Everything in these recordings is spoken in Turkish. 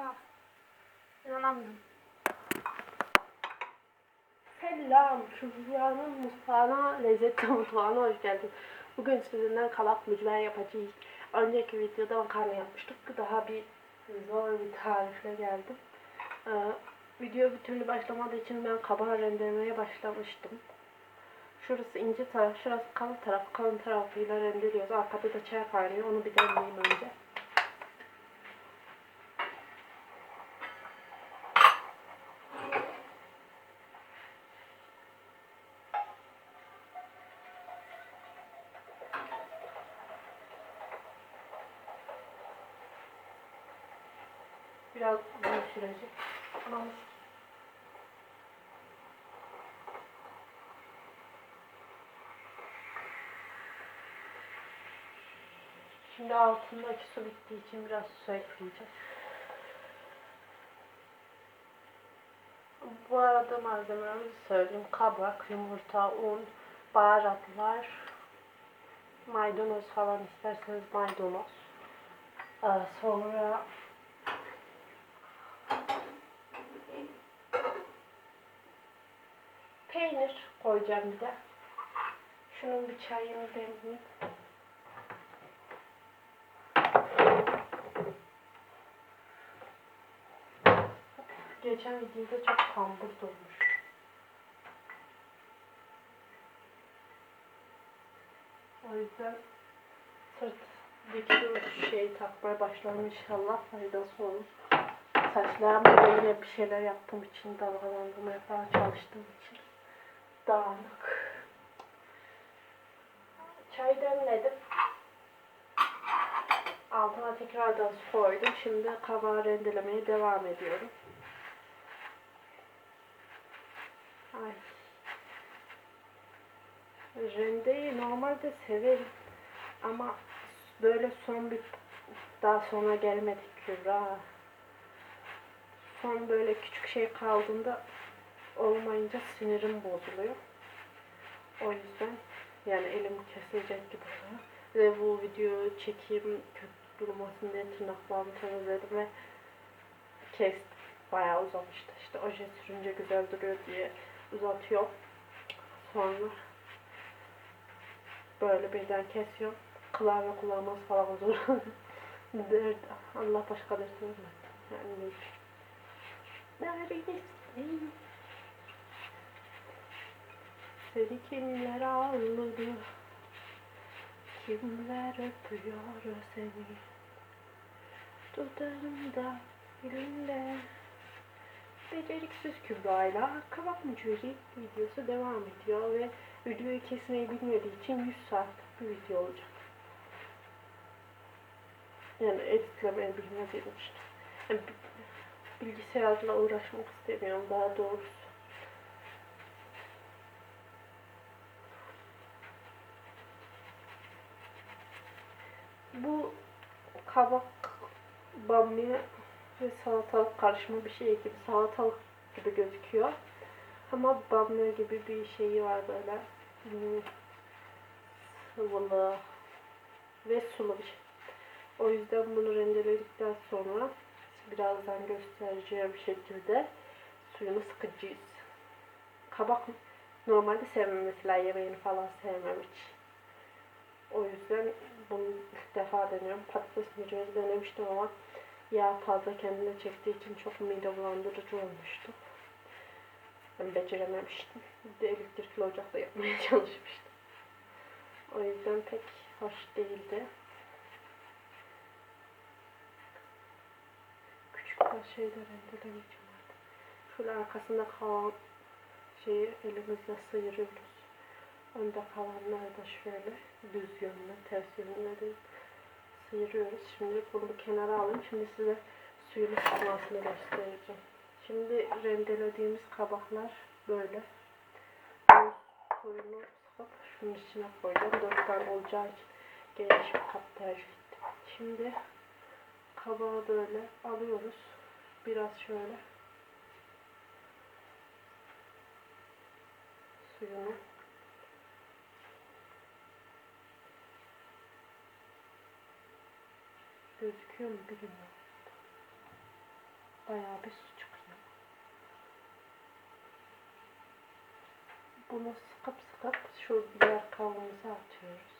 Oha. İnanamıyorum. Selam. Kübra'nın mutfağına, lezzetli mutfağına hoş geldin. Bugün sizinle kabak mücver yapacağız. Önceki videoda makarna yapmıştık. Daha bir zor bir tarifle geldim. Ee, video bir türlü başlamadığı için ben kabağı rendelemeye başlamıştım. Şurası ince taraf, şurası kalın taraf. Kalın tarafıyla rendeliyoruz. Arkada da çay kaynıyor. Onu bir demleyeyim önce. Biraz uzun sürecek. Ama Şimdi altındaki su bittiği için biraz su ekleyeceğiz. Bu arada malzemelerimizi söyleyeyim. Kabak, yumurta, un, baharatlar, maydanoz falan isterseniz maydanoz. Ee, Sonra peynir koyacağım bir de. Şunun bir çayını demleyeyim. Geçen videoda çok kambur durmuş. O yüzden sırt dikili şey takmaya başlarım inşallah faydası olur. Saçlarımı böyle bir şeyler yaptığım için dalgalandırmaya falan çalıştığım için dağınık. Çay demledim. Altına tekrardan su koydum. Şimdi kabağı rendelemeye devam ediyorum. Ay. Rendeyi normalde severim. Ama böyle son bir daha sonra gelmedik Kübra. Son böyle küçük şey kaldığında olmayınca sinirim bozuluyor. O yüzden yani elim kesilecek gibi oluyor. Ve bu videoyu çekeyim kötü durmasın diye tırnaklarımı temizledim ve kestim. Bayağı uzamıştı. İşte oje sürünce güzel duruyor diye uzatıyor. Sonra böyle birden kesiyor. Klavye kullanması falan zor. Allah başka dersi vermesin. Yani Neredesin? Seni kimler ağladı? Kimler öpüyor seni? Dudağında, dilinde. Beceriksiz Kübra'yla kabak mücveri videosu devam ediyor ve videoyu kesmeyi bilmediği için 100 saatlik bir video olacak. Yani editlemeyi bilmediğim için. Yani bi- bilgisayarla uğraşmak istemiyorum daha doğrusu. Bu kabak, bamya ve salatalık karışımı bir şey gibi. Salatalık gibi gözüküyor. Ama bamya gibi bir şeyi var böyle. Hmm, Sıvılı ve sulu bir şey. O yüzden bunu rendeledikten sonra birazdan göstereceğim şekilde suyunu sıkacağız. Kabak normalde sevmem mesela yemeğini falan sevmem hiç. O yüzden bunu ilk defa deniyorum. Patates mücveri denemiştim ama yağ fazla kendine çektiği için çok mide bulandırıcı olmuştu. Ben becerememiştim. Bir de elektrikli ocakla yapmaya çalışmıştım. O yüzden pek hoş değildi. Küçük bir şeyler rendelemeyeceğim artık. Şöyle arkasında kalan şeyi elimizle sıyırıyoruz. Önde kalanları da şöyle düz yönüne, ters yönüne de sıyırıyoruz. Şimdi bunu kenara alayım. Şimdi size suyunu sıkmasını göstereceğim. Şimdi rendelediğimiz kabaklar böyle. Suyunu sıkıp şunun içine koyacağım. Dört tane olacağı için geniş bir kap tercih ettim. Şimdi kabağı böyle alıyoruz. Biraz şöyle suyunu mu bilmiyorum. Bayağı bir su çıkıyor. Bunu sıkıp sıkıp şu diğer kavanoza atıyoruz.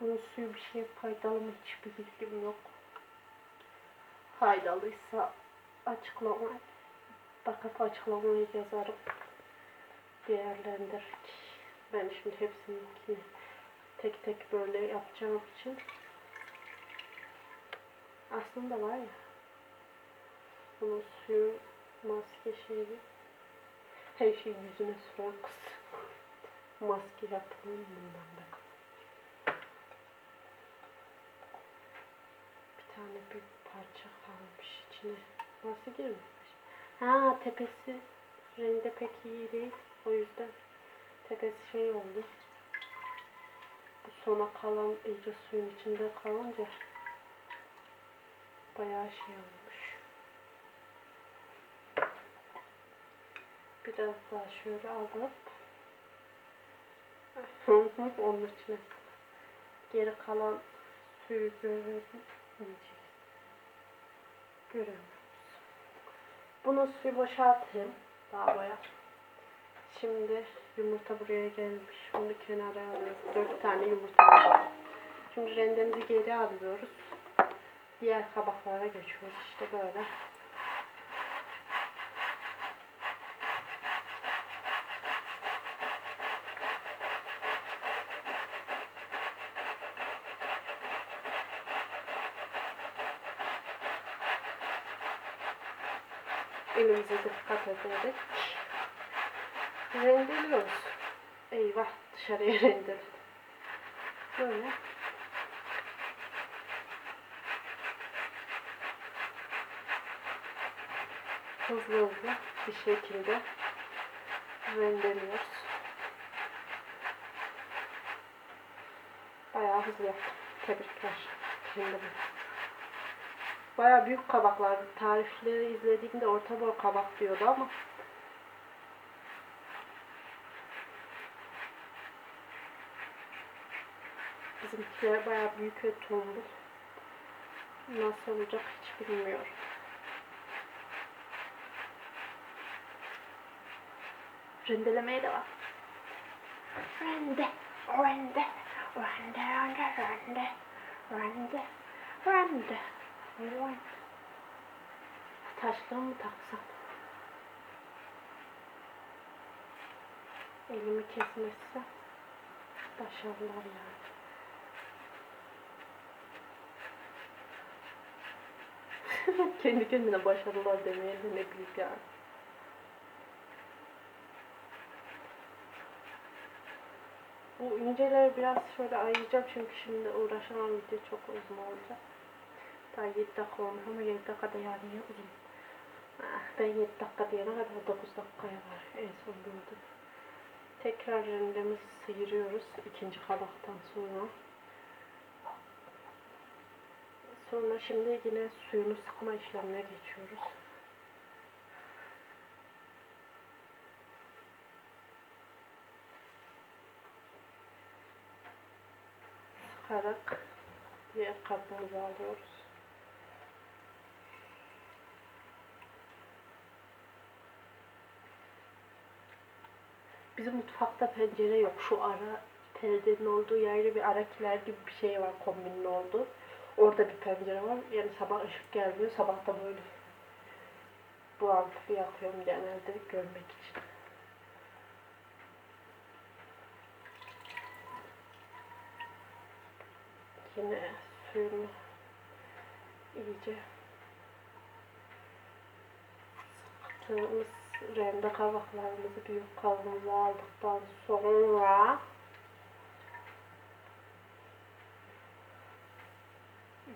Bunun suyu bir şey faydalı mı hiçbir bilgim yok. Faydalıysa açıklamayı bakıp açıklamayı yazarım. Değerlendirdik. Ben şimdi hepsini tek tek böyle yapacağım için aslında var ya bunun suyu maske şeyi her şeyi yüzüne süren kız. Maske yapılır bundan da. Bir tane bir parça kalmış içine. Nasıl girmemiş? Ha tepesi rende pek iyi değil. O yüzden tepesi şey oldu. Bu sona kalan iyice suyun içinde kalınca bayağı şey olmuş. Biraz daha şöyle alıp onun içine geri kalan suyu göremeyeceğiz. Göremiyoruz. Bunu suyu boşaltayım. Daha boya. Şimdi yumurta buraya gelmiş. Onu kenara alıyoruz. Dört tane yumurta. Şimdi rendemizi geri alıyoruz. Diğer kabaklara geçiyoruz. İşte böyle. Elimize dikkat ederek rendeliyoruz. Eyvah dışarıya rendeledim. Böyle. Hızlı hızlı bir şekilde rendeliyoruz. Bayağı hızlı yaptım. Tebrikler. Bu. Bayağı büyük kabaklar. Tarifleri izlediğimde orta boy kabak diyordu ama bizimkiler bayağı büyük ve tombul. Nasıl olacak hiç bilmiyorum. Rendelemeye devam. Rende, rende, rende, rende, rende, rende, rende, rende. Taştan mı taksam? Elimi kesmezse başarılar yani. Kendi kendine başarılar demeye de ne büyük yani. Bu inceleri biraz şöyle ayıracağım çünkü şimdi uğraşamam video çok uzun olacak. Daha 7 dakika olmuş ama 7 dakika da yani uzun. Ah, ben 7 dakika diyene kadar 9 dakikaya var en son gördüm. Tekrar rendemizi sıyırıyoruz ikinci kabaktan sonra. Sonra şimdi yine suyunu sıkma işlemine geçiyoruz. Sıkarak diğer kabımızı alıyoruz. Bizim mutfakta pencere yok. Şu ara perdenin olduğu yerde bir arakiler gibi bir şey var kombinin olduğu. Orada bir pencere var. Yani sabah ışık gelmiyor. Sabah da böyle bu ampuyu yakıyorum genelde görmek için. Yine suyunu iyice sıktığımız rende kabaklarımızı büyük kabımıza aldıktan sonra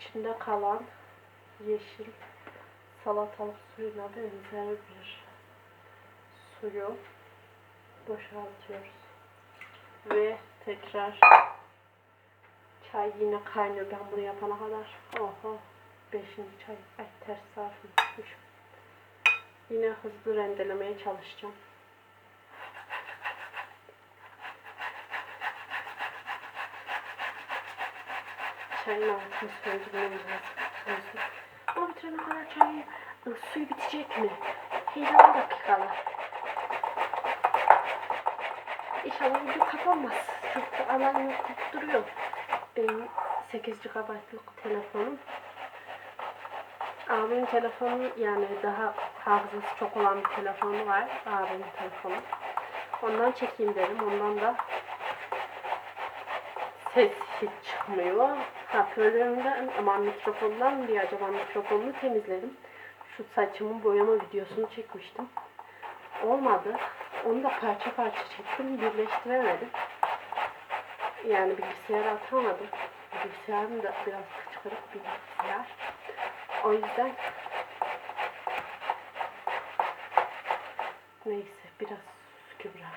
içinde kalan yeşil salatalık suyuna benzer bir suyu boşaltıyoruz. Ve tekrar çay yine kaynıyor ben bunu yapana kadar. Oho. Beşinci çay. Ay ters tutmuş. Yine hızlı rendelemeye çalışacağım. Lazım. O yüzden. Ama bitirene kadar çayı ı, suyu bitecek mi? Heyecanlı dakikalar. İnşallah video kapanmaz. Çünkü alarm yapıp duruyor. Benim 8 GB'lık telefonum. Abimin telefonu yani daha hafızası çok olan bir telefonu var. Abimin telefonu. Ondan çekeyim dedim. Ondan da ses hiç çıkmıyor. Hoparlörümden ama mikrofondan diye acaba mikrofonunu temizledim. Şu saçımın boyama videosunu çekmiştim. Olmadı. Onu da parça parça çektim. Birleştiremedim. Yani bilgisayara atamadım. Bilgisayarım da biraz kıçkırık bir bilgisayar. O yüzden neyse biraz Kübra.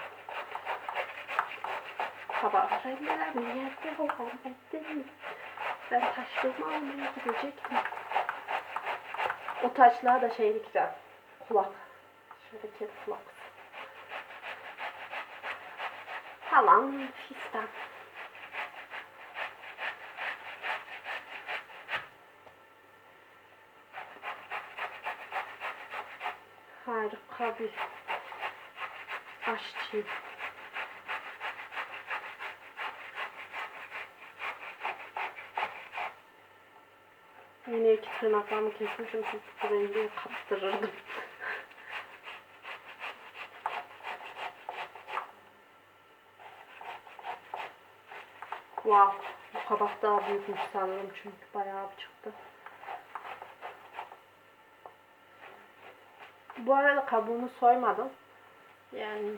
Sabah rendeler mi yerde olan mi? Ben taşlığımı almaya gidecektim. O taşlığa da şey dikeceğim. Kulak. Şöyle kedi kulak. Falan fistan. Harika bir aşçı. Yine iki tırnaklarımı kesmişim çünkü rengi kaptırırdım. wow, bu kabak daha büyükmüş sanırım çünkü bayağı çıktı. Bu arada kabuğunu soymadım. Yani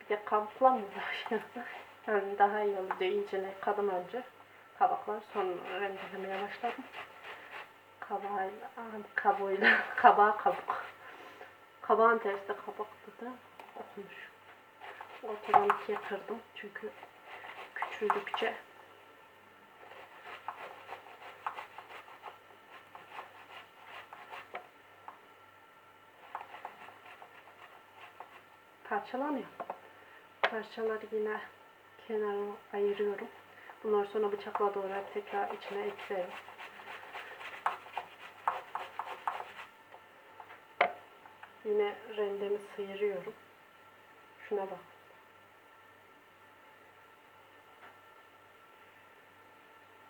bir de kabukla mı? Yani daha iyi olur diye iyice yıkadım önce. Kabaklar sonra rendelemeye başladım. Kabağıyla, aa, kabuğuyla, kabağa kabuk. Kabağın tersi de kabaktı da okumuş. Ortadan ikiye kırdım çünkü küçüldükçe parçalanıyor. Parçaları yine kenara ayırıyorum. Bunları sonra bıçakla doğrayıp tekrar içine eklerim. Yine rendemi sıyırıyorum. Şuna bak.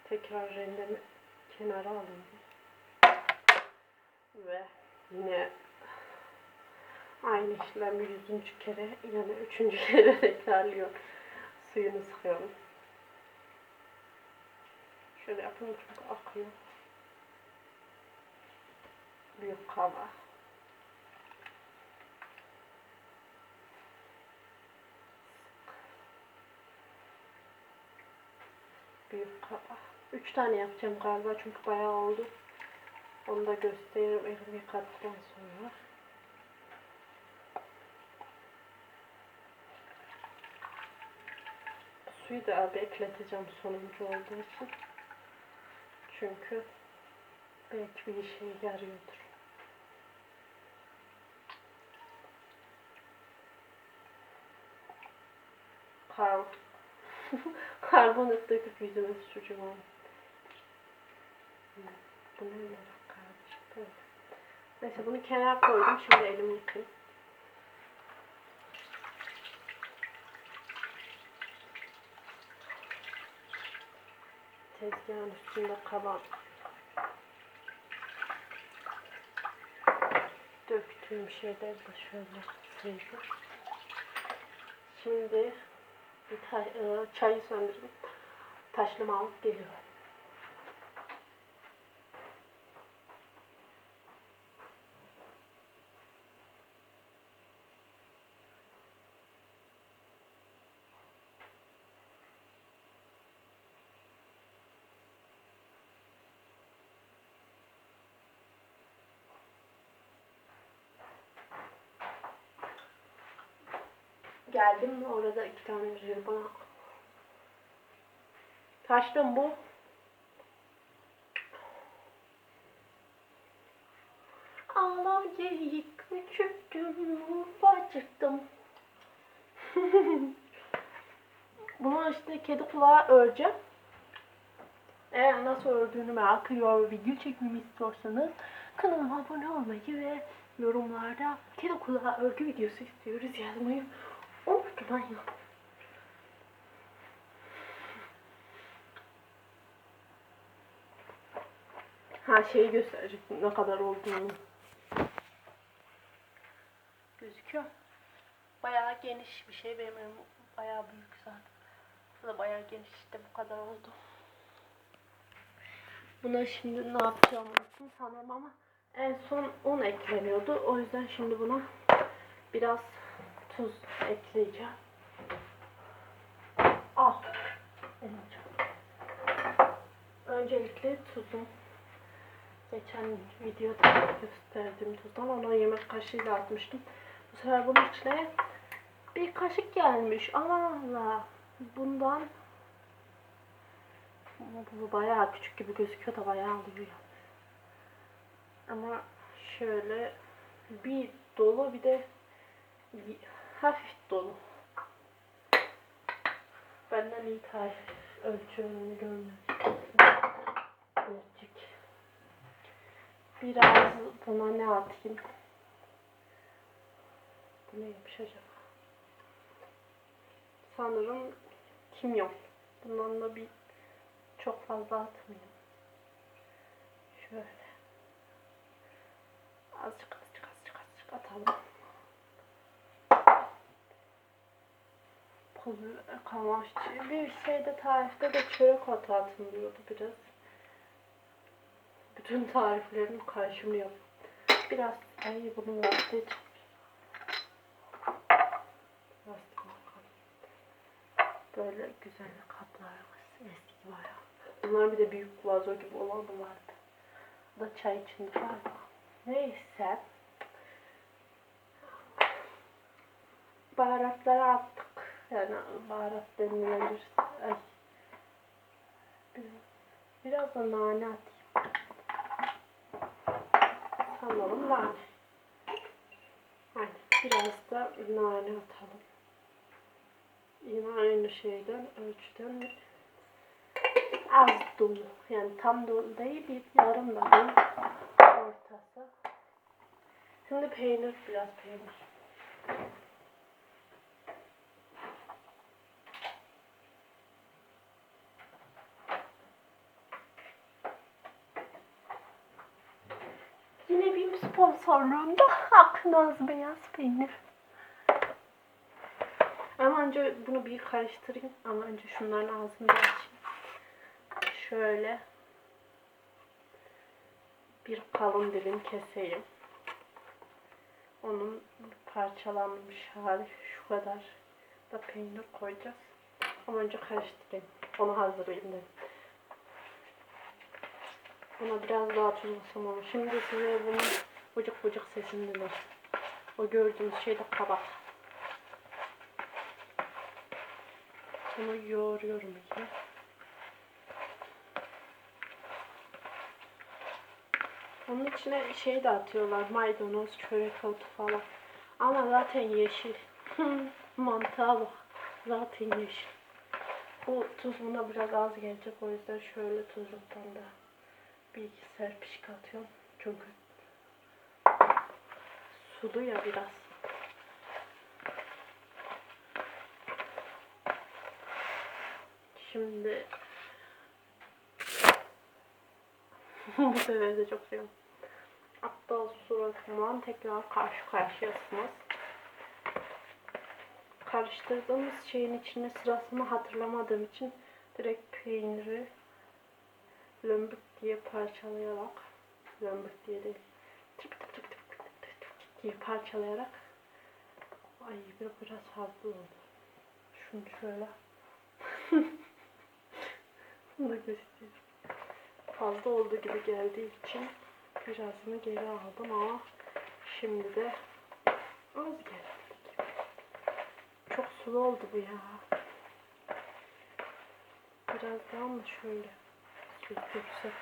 Tekrar rendemi kenara alayım. Ve yine aynı işlemi yüzüncü kere yani üçüncü kere tekrarlıyor. Suyunu sıkıyorum. Şöyle yapınca çok akıyor. Büyük kaba. Büyük kaba. Üç tane yapacağım galiba çünkü bayağı oldu. Onu da gösteririm elimi yıkadıktan sonra. Suyu da bekleteceğim sonuncu olduğu için. Çünkü belki bir işe yarıyordur. Kar Karbonat döküp yüzüme süreceğim onu. Bu ne merak kardeşim böyle. Neyse bunu kenara koydum. Şimdi elimi yıkayayım. Tezgahın üstünde kalan döktüğüm şeyleri de şöyle sıyırdım. Şimdi bir ta- e, çayı söndürdüm. Taşlımı alıp geliyorum. Geldim mi orada iki tane veriyor bana. Taştım bu. Ağlar geyik küçüktüm, ufacıktım. Bunu işte kedi kulağı öreceğim. Eğer nasıl ördüğünü merak ediyor video çekmemi istiyorsanız kanalıma abone olmayı ve yorumlarda kedi kulağı örgü videosu istiyoruz yazmayı unutmayın. Ha şeyi gösterecektim ne kadar olduğunu. Gözüküyor. Bayağı geniş bir şey benim evim bayağı büyük zaten. Bu da bayağı geniş işte bu kadar oldu. Buna şimdi ne yapacağımı unuttum sanırım ama en son un ekleniyordu. O yüzden şimdi buna biraz tuz ekleyeceğim. Al. Öncelikle tuzum. Geçen videoda gösterdiğim tuzdan ona yemek kaşığıyla atmıştım. Bu sefer bunun içine bir kaşık gelmiş. Allah Allah. Bundan bu bayağı küçük gibi gözüküyor da bayağı alıyor. Ama şöyle bir dolu bir de hafif dolu. Benden iyi tarif ölçüyorum görmedim. Ölçük. Biraz buna ne atayım? Bu neymiş acaba? Sanırım kimyon. Bundan da bir çok fazla atmayayım. Şöyle. Azıcık azıcık azıcık azıcık atalım. Biber kalmamış. Bir şeyde tarifte de çörek otu atın diyordu biraz. Bütün tariflerin karşımı Biraz ay bunu lastiği. Böyle güzel kaplarımız eski bayağı. Bunlar bir de büyük vazo gibi olan vardı. Bu da çay için galiba. Neyse. Baharatları attık. Yani baharat denilebilir. Ay. Biraz, da nane atayım. Sanırım nane. Aynen. Biraz da nane atalım. Yine aynı şeyden, ölçüden az dolu. Yani tam dolu değil, bir yarım değil. Ortası. Şimdi peynir, biraz peynir. Yine bir sponsorluğunda Aknaz Beyaz Peynir. Ama önce bunu bir karıştırayım. Ama önce şunların ağzını açayım. Şöyle bir kalın dilim keseyim. Onun parçalanmış hali şu kadar da peynir koyacağız. Ama önce karıştırayım. Onu hazırlayayım dedim. Buna biraz daha tuz basam ama şimdi size bunun bucuk sesini dinler. O gördüğünüz şey de kabak. Bunu yoğuruyorum iyice. Onun içine şey de atıyorlar. Maydanoz, çörek otu falan. Ama zaten yeşil. Mantığa bak. Zaten yeşil. Bu tuz buna biraz az gelecek. O yüzden şöyle tuzluktan da bir serpişik atıyorum. Çünkü sulu ya biraz. Şimdi bu sefer de çok seviyorum. Aptal suratımla tekrar karşı karşıyasınız. Karıştırdığımız şeyin içine sırasını hatırlamadığım için direkt peyniri lömbük diye parçalayarak lömbük diye değil diye parçalayarak ay bir biraz fazla oldu. Şunu şöyle bunu da göstereyim. Fazla olduğu gibi geldiği için birazını geri aldım ama şimdi de az geldi. Çok sulu oldu bu ya. Biraz daha mı şöyle süzdürse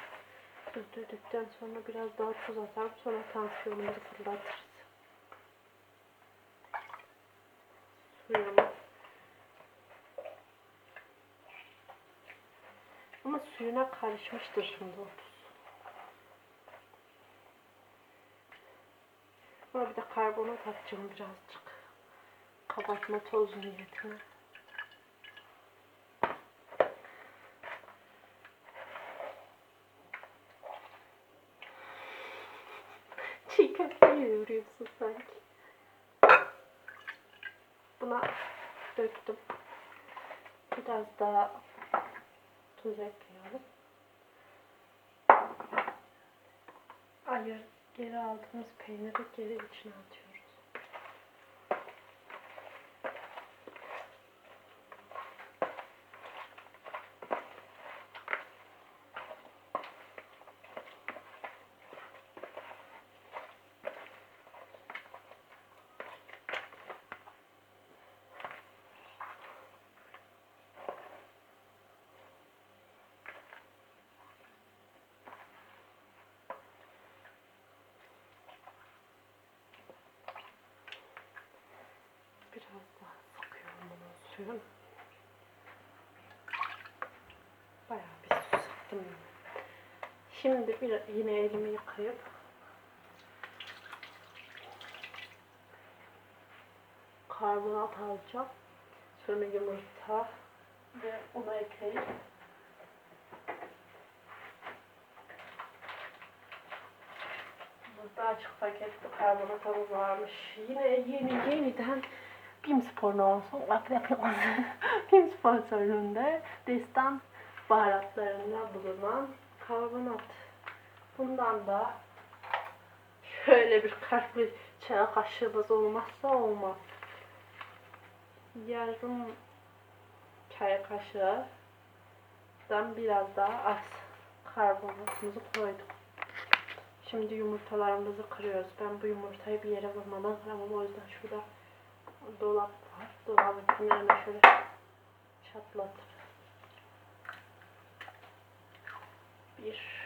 süzdürdükten sonra biraz daha tuz atar sonra tansiyonumuzu fırlatırız. Suyuna karışmıştır şimdi o tuz. Bir de karbonat atacağım birazcık. Kabartma tozu niyetine. Çiğ köfte yoğuruyorsun sanki. Buna döktüm. Biraz daha tuz ekleyelim. Ayır, geri aldığımız peyniri geri içine atıyoruz. Biraz daha sıkıyorum suyunu. Bayağı bir su sıktım. yani. Şimdi bir, yine elimi yıkayıp karbonat alacağım. Sonra yumurta ve una ekleyip Burada açık paketli karbonatamız varmış. Yine yeni yeniden BİM Spor'un olsun. BİM sponsorluğunda destan baharatlarında bulunan karbonat. Bundan da şöyle bir kalpli çay kaşığımız olmazsa olmaz. Yarım çay kaşığından biraz daha az karbonatımızı koyduk. Şimdi yumurtalarımızı kırıyoruz. Ben bu yumurtayı bir yere vurmadan kıramam. O yüzden şurada dolap var. Dolabın kenarına şöyle çatlatıp bir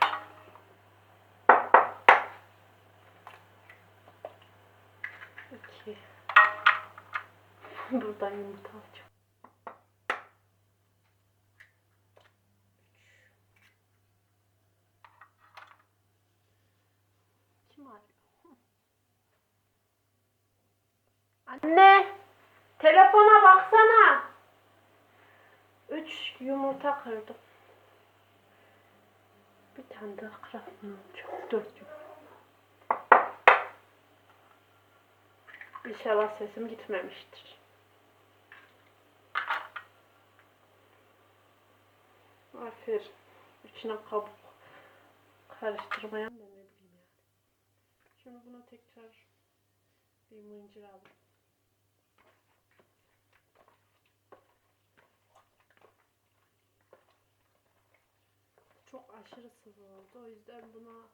iki buradan yumurta alacağım. Anne! Telefona baksana. Üç yumurta kırdım. Bir tane daha kırarım. Çok dört yumurta. İnşallah sesim gitmemiştir. Aferin. İçine kabuk karıştırmayan da ne bileyim yani. Şimdi buna tekrar bir mıncır aldım. Çok aşırı sıvı oldu. O yüzden buna